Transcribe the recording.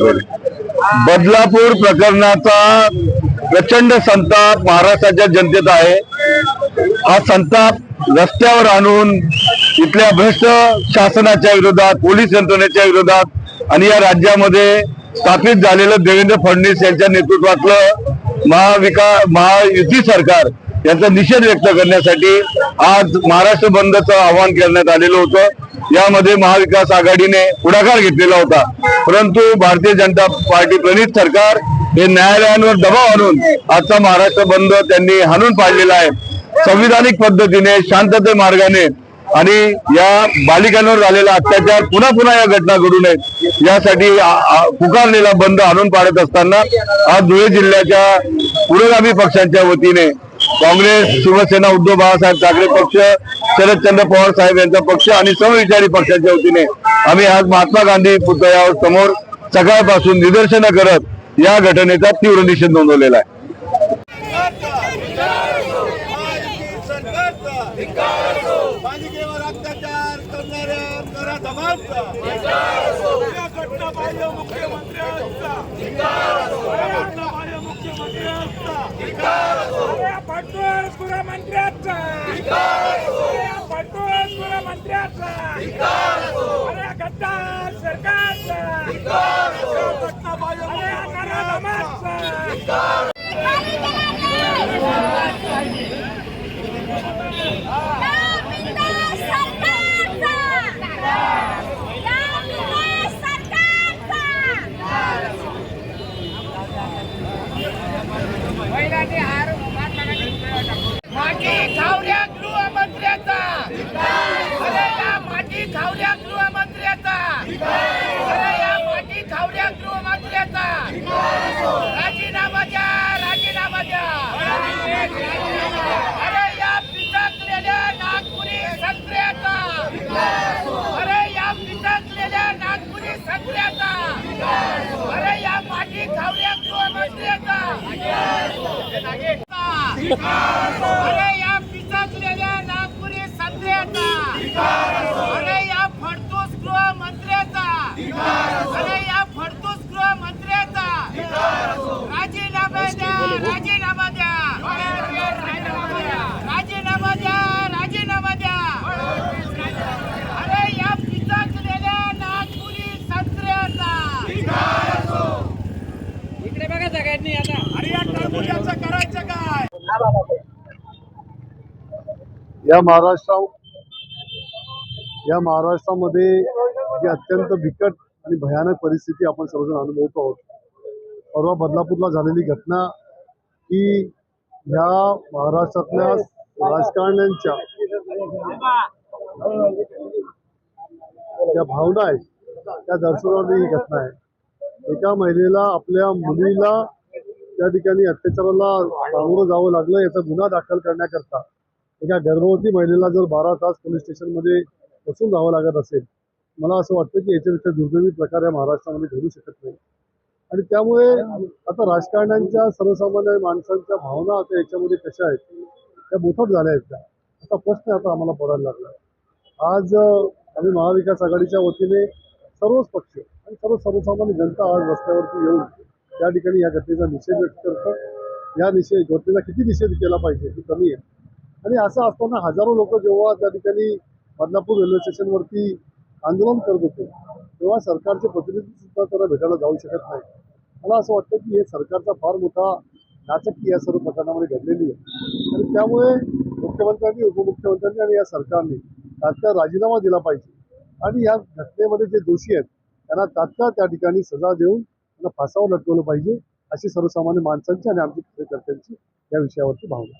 बदलापूर प्रकरणाचा प्रचंड संताप महाराष्ट्राच्या जनतेत आहे. हा संताप रस्त्यावर आणून इथल्या भ्रष्ट शासनाच्या विरोधात पोलीस यंत्रणेच्या विरोधात आणि या राज्यामध्ये स्थापित झालेलं देवेंद्र फडणवीस यांच्या नेतृत्वातलं महाविका महायुती सरकार यांचा निषेध व्यक्त करण्यासाठी आज महाराष्ट्र बंदचं आवाहन करण्यात आलेलं होतं. यामध्ये महाविकास आघाडीने पुढाकार घेतलेला होता. परंतु भारतीय जनता पार्टी प्रणित सरकार हे न्यायालयांवर दबाव आणून आजचा महाराष्ट्र बंद त्यांनी हाणून पाडलेला आहे. संविधानिक पद्धतीने शांतते मार्गाने आणि या बालिकांवर झालेला अत्याचार पुन्हा पुन्हा या घटना घडू नयेत. यासाठी पुकारलेला बंद आणून पाडत असताना आज धुळे जिल्ह्याच्या पुरोगामी पक्षांच्या वतीने काँग्रेस शिवसेना उद्धव बाळासाहेब ठाकरे पक्ष शरदचंद्र पवार साहेब यांचा पक्ष आणि समविचारी पक्षाच्या वतीने आम्ही आज महात्मा गांधी पुतळ्यावर समोर सकाळपासून निदर्शनं करत या घटनेचा तीव्र निषेध नोंदवलेला आहे. पालिकेवर अत्याचार करणाऱ्या करा धमालचा या घटना पाहिजे मुख्यमंत्र्यांचा या घटना पाहिजे मुख्यमंत्र्यांचा या फडतूर गृहमंत्र्याचा या फडतूर गृहमंत्र्याचा अरे या गद्दार सरकारचा या घटना पाहिजे अरे या नराधमाचा माटी खावल्या गृहमंत्र्याचा अरे या माटी खावल्या गृहमंत्र्याचा अरे या माटी खावल्या गृहमंत्र्याचा राजीनामा द्या राजीनामा द्या अरे या पिचकलेल्या नागपुरी संत्र्याचा. अरे या पिचकलेल्या नागपुरी संत्र्याचा. अरे या माटी खावल्या गृहमंत्र्याचा अरे या पिचकलेल्या नागपुरी संत्र्याचा. अरे या फडतूस गृहमंत्र्याचा अरे या फडतूस गृहमंत्र्याचा राजीनामा द्या राजीनामा द्या राजीनामा द्या राजीनामा द्या अरे या पिचकलेल्या नागपुरी संत्र्याचा इकडे बघा सगळ्यांनी आता अरे या टरबुजाचं करायचं काय या महाराष्ट्रा या महाराष्ट्रामध्ये जी अत्यंत बिकट आणि भयानक परिस्थिती आपण सर्वजण अनुभवतो आहोत. परवा बदलापूरला झालेली घटना ही ह्या महाराष्ट्रातल्या राजकारण्यांच्या ज्या भावना आहेत त्या दर्शवणारी ही घटना आहे. एका महिलेला आपल्या मुलीला त्या ठिकाणी अत्याचाराला सामोरं जावं लागलं याचा गुन्हा दाखल करण्याकरता एका गर्भवती महिलेला जर बारा तास पोलीस स्टेशनमध्ये बसून जावं लागत असेल मला असं वाटतं की याच्यापेक्षा दुर्दैवी प्रकार या महाराष्ट्रामध्ये घडू शकत नाही. आणि त्यामुळे आता राजकारण्यांच्या सर्वसामान्य माणसांच्या भावना आता याच्यामध्ये कशा आहेत त्या बोथट झाल्या आहेत त्या असा प्रश्न आता आम्हाला पडायला लागला. आज आम्ही महाविकास आघाडीच्या वतीने सर्वच पक्ष आणि सर्व सर्वसामान्य जनता आज रस्त्यावरती येऊन त्या ठिकाणी या घटनेचा निषेध व्यक्त करतो. या निषेध घटनेचा किती निषेध केला पाहिजे ती कमी आहे. आणि असं असताना हजारो लोक जेव्हा त्या ठिकाणी बदलापूर रेल्वे स्टेशनवरती आंदोलन करत होते तेव्हा सरकारचे प्रतिनिधी सुद्धा त्यांना भेटायला जाऊ शकत नाही. मला असं वाटतं की हे सरकारचा फार मोठा नाचकी या सर्व प्रकरणामध्ये घडलेली आहे. आणि त्यामुळे मुख्यमंत्र्यांनी उपमुख्यमंत्र्यांनी आणि या सरकारने तात्काळ राजीनामा दिला पाहिजे. आणि या घटनेमध्ये जे दोषी आहेत त्यांना तात्काळ त्या ठिकाणी सजा देऊन त्यांना फासावर लटकवलं पाहिजे अशी सर्वसामान्य माणसांची आणि आमची कार्यकर्त्यांची या विषयावरती भावना